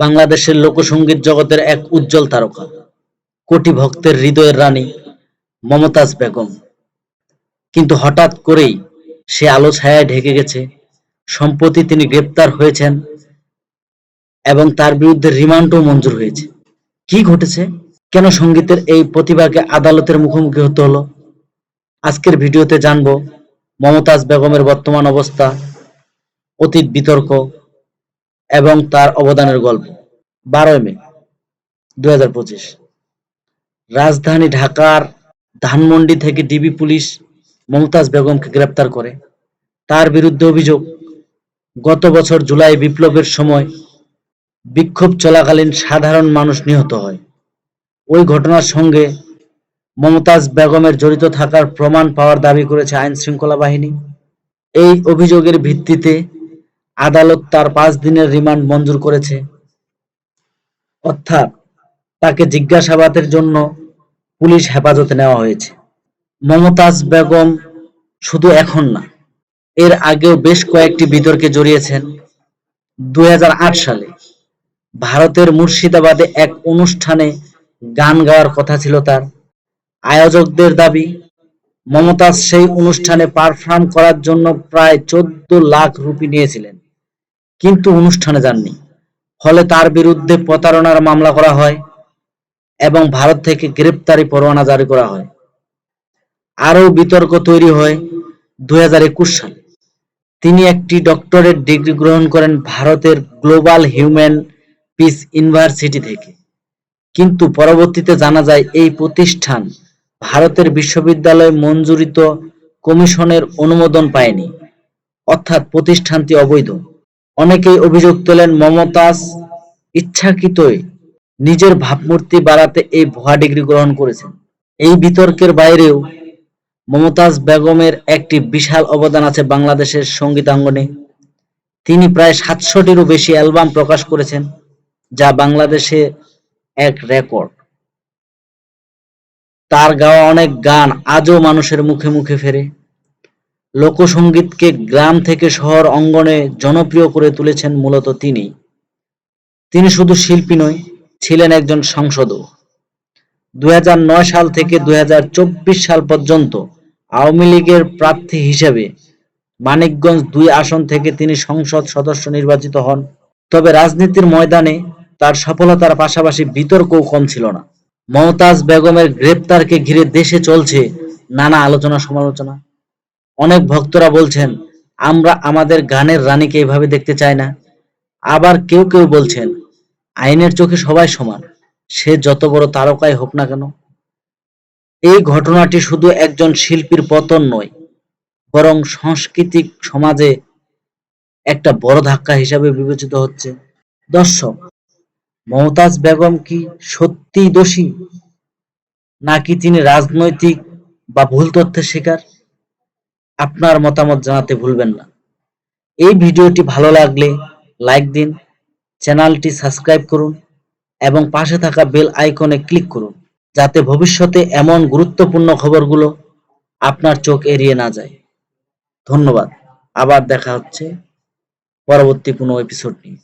বাংলাদেশের লোকসঙ্গীত জগতের এক উজ্জ্বল তারকা কোটি ভক্তের হৃদয়ের রানী মমতাজ বেগম। কিন্তু হঠাৎ করেই সে আলো ছায়ায় ঢেকে গেছে। সম্প্রতি তিনি গ্রেপ্তার হয়েছেন এবং তার বিরুদ্ধে রিমান্ডও মঞ্জুর হয়েছে। কি ঘটেছে? কেন সঙ্গীতের এই প্রতিভাকে আদালতের মুখোমুখি হতে হলো? আজকের ভিডিওতে জানব মমতাজ বেগমের বর্তমান অবস্থা, অতীত বিতর্ক এবং তার অবদানের গল্প। বারোই মে, দুই হাজার পঁচিশ। রাজধানী ঢাকার ধানমন্ডি থেকে ডিবি পুলিশ মমতাজ বেগমকে গ্রেপ্তার করে। তার বিরুদ্ধে অভিযোগ, গত বছর জুলাই বিপ্লবের সময় বিক্ষোভ চলাকালীন সাধারণ মানুষ নিহত হয়। ওই ঘটনার সঙ্গে মমতাজ বেগমের জড়িত থাকার প্রমাণ পাওয়ার দাবি করেছে আইন শৃঙ্খলা বাহিনী। এই অভিযোগের ভিত্তিতে আদালত তার পাঁচ দিনের রিমান্ড মঞ্জুর করেছে। অর্থাৎ তাকে জিজ্ঞাসাবাদের জন্য পুলিশ হেফাজতে নেওয়া হয়েছে। মমতাজ বেগম শুধু এখন না, এর আগেও বেশ কয়েকটি বিতর্কে জড়িয়েছেন। দু হাজার আট সালে ভারতের মুর্শিদাবাদে এক অনুষ্ঠানে গান গাওয়ার কথা ছিল তার। আয়োজকদের দাবি, মমতাজ সেই অনুষ্ঠানে পারফর্ম করার জন্য প্রায় চোদ্দ লাখ রুপি নিয়েছিলেন। কিন্তু অনুষ্ঠানে যাননি। ফলে তার বিরুদ্ধে প্রতারণার মামলা করা হয় এবং ভারত থেকে গ্রেপ্তারি পরোয়ানা জারি করা হয়। আরও বিতর্ক তৈরি হয় দু হাজার একুশ সালে। তিনি একটি ডক্টরেট ডিগ্রি গ্রহণ করেন ভারতের গ্লোবাল হিউম্যান পিস ইউনিভার্সিটি থেকে। কিন্তু পরবর্তীতে জানা যায়, এই প্রতিষ্ঠান ভারতের বিশ্ববিদ্যালয় মঞ্জুরিত কমিশনের অনুমোদন পায়নি। অর্থাৎ প্রতিষ্ঠানটি অবৈধ। অনেকেই অভিযোগ তোলেন, মমতাজ ইচ্ছাকৃতই নিজের ভাবমূর্তি বাড়াতে এই ভুয়া ডিগ্রি গ্রহণ করেছেন। এই বিতর্কের বাইরেও মমতাজ বেগমের একটি বিশাল অবদান আছে বাংলাদেশের সঙ্গীতাঙ্গনে। তিনি প্রায় সাতশোটিরও বেশি অ্যালবাম প্রকাশ করেছেন, যা বাংলাদেশে এক রেকর্ড। তার গাওয়া অনেক গান আজও মানুষের মুখে মুখে ফেরে। লোকসঙ্গীতকে গ্রাম থেকে শহর অঙ্গনে জনপ্রিয় করে তুলেছেন মূলত তিনি। তিনি শুধু শিল্পী নয়, ছিলেন একজন সংসদও। নয় সাল থেকে দুই হাজার চব্বিশ সাল পর্যন্ত আওয়ামী লীগের প্রার্থী হিসেবে মানিকগঞ্জ দুই আসন থেকে তিনি সংসদ সদস্য নির্বাচিত হন। তবে রাজনীতির ময়দানে তার সফলতার পাশাপাশি বিতর্কও কম ছিল না। মমতাজ বেগমের গ্রেপ্তারকে ঘিরে দেশে চলছে নানা আলোচনা সমালোচনা অনেক ভক্তরা বলছেন, আমরা আমাদের গানের রানীকে এভাবে দেখতে চাই না। আবার কেউ কেউ বলছেন, আইনের চোখে সবাই সমান, সে যত বড় তারকাই হোক না কেন। এই ঘটনাটি শুধু একজন শিল্পীর পতন নয়, বরং সাংস্কৃতিক সমাজে একটা বড় ধাক্কা হিসাবে বিবেচিত হচ্ছে। দর্শক, মমতাজ বেগম কি সত্যিই দোষী? নাকি তিনি রাজনৈতিক বা ভুল তথ্যের শিকার? আপনার মতামত জানাতে ভুলবেন না। এই ভিডিওটি ভালো লাগলে লাইক দিন, চ্যানেলটি সাবস্ক্রাইব করুন এবং পাশে থাকা বেল আইকনে ক্লিক করুন যাতে ভবিষ্যতে এমন গুরুত্বপূর্ণ খবরগুলো আপনার চোখ এড়িয়ে না যায়। ধন্যবাদ। আবার দেখা হচ্ছে পরবর্তী কোনো এপিসোড নিয়ে।